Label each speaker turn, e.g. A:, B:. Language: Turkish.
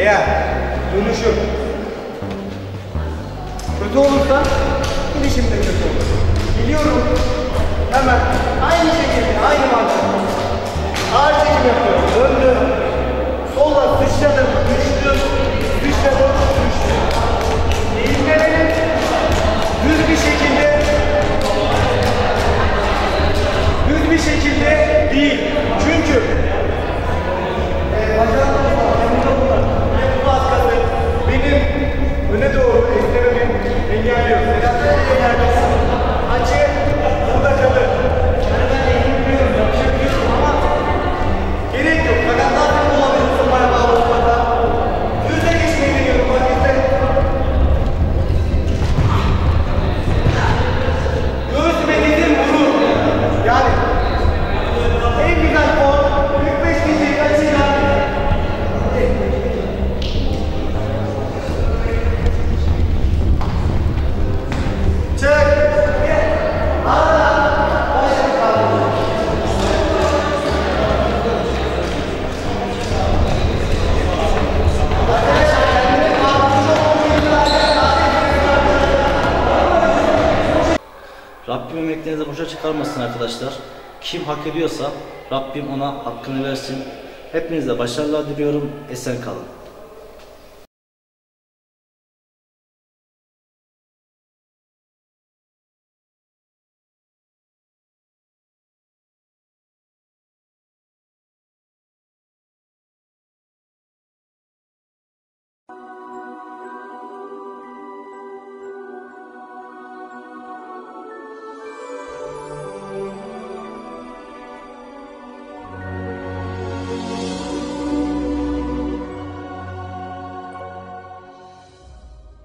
A: Eğer dönüşüm kötü olursa gelişim de kötü olur. Biliyorum hemen aynı şekilde aynı mantık. Ağır çekim yapıyorum. Döndüm. Solla sıçradım. Düştüm. Sıçradım. Düştüm. Eğilmelerin düz bir şekilde düz bir şekilde değil. ندور احترم این یعنی
B: Rabbim emeklerinizi boşa çıkarmasın arkadaşlar. Kim hak ediyorsa Rabbim ona hakkını versin. Hepinize başarılar diliyorum. Esen kalın.